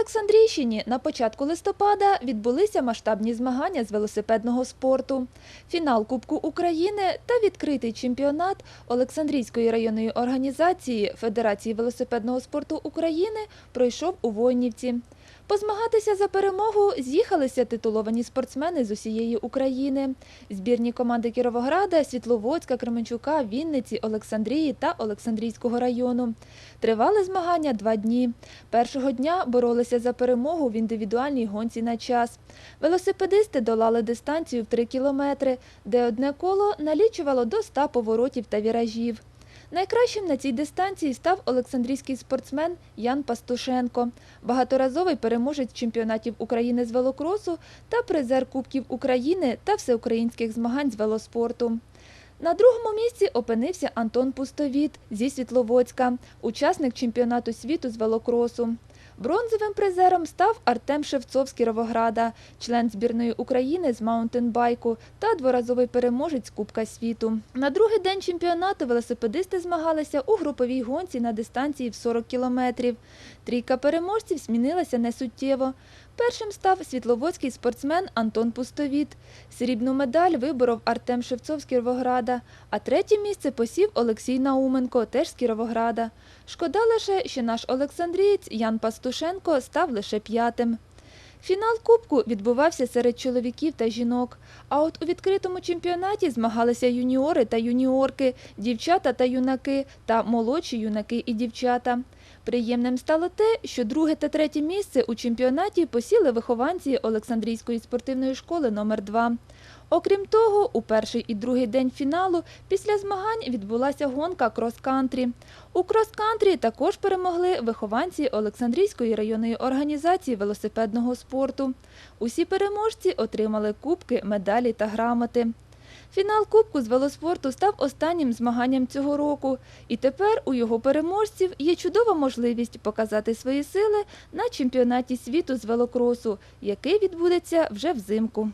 Олександрійщині на початку листопада відбулися масштабні змагання з велосипедного спорту. Фінал Кубку України та відкритий чемпіонат Олександрійської районної організації Федерації велосипедного спорту України пройшов у Войнівці. Позмагатися за перемогу з'їхалися титуловані спортсмени з усієї України. Збірні команди Кіровограда, Світловодська, Кременчука, Вінниці, Олександрії та Олександрійського району. Тривали змагання два дні. Першого дня боролися за перемогу в індивідуальній гонці на час. Велосипедисти долали дистанцію в 3 кілометри, де одне коло налічувало до 100 поворотів та віражів. Найкращим на цій дистанції став олександрійський спортсмен Ян Пастушенко, багаторазовий переможець чемпіонатів України з велокросу та призер Кубків України та всеукраїнських змагань з велоспорту. На другому місці опинився Антон Пустовіт зі Світловодська, учасник чемпіонату світу з велокросу. Бронзовим призером став Артем Шевцов з Кіровограда, член збірної України з маунтенбайку та дворазовий переможець Кубка світу. На другий день чемпіонату велосипедисти змагалися у груповій гонці на дистанції в 40 кілометрів. Трійка переможців змінилася несуттєво. Першим став світловодський спортсмен Антон Пустовіт. Срібну медаль виборов Артем Шевцов з Кіровограда, а третє місце посів Олексій Науменко, теж з Кіровограда. Шкода лише, що наш Олександрієць Ян Пастушенко став лише п'ятим. Фінал Кубку відбувався серед чоловіків та жінок. А от у відкритому чемпіонаті змагалися юніори та юніорки, дівчата та юнаки та молодші юнаки і дівчата. Приємним стало те, що друге та третє місце у чемпіонаті посіли вихованці Олександрійської спортивної школи номер 2 Окрім того, у перший і другий день фіналу після змагань відбулася гонка крос-кантрі. У крос-кантрі також перемогли вихованці Олександрійської районної організації велосипедного спорту. Усі переможці отримали кубки, медалі та грамоти. Фінал Кубку з велоспорту став останнім змаганням цього року, і тепер у його переможців є чудова можливість показати свої сили на чемпіонаті світу з велокросу, який відбудеться вже взимку.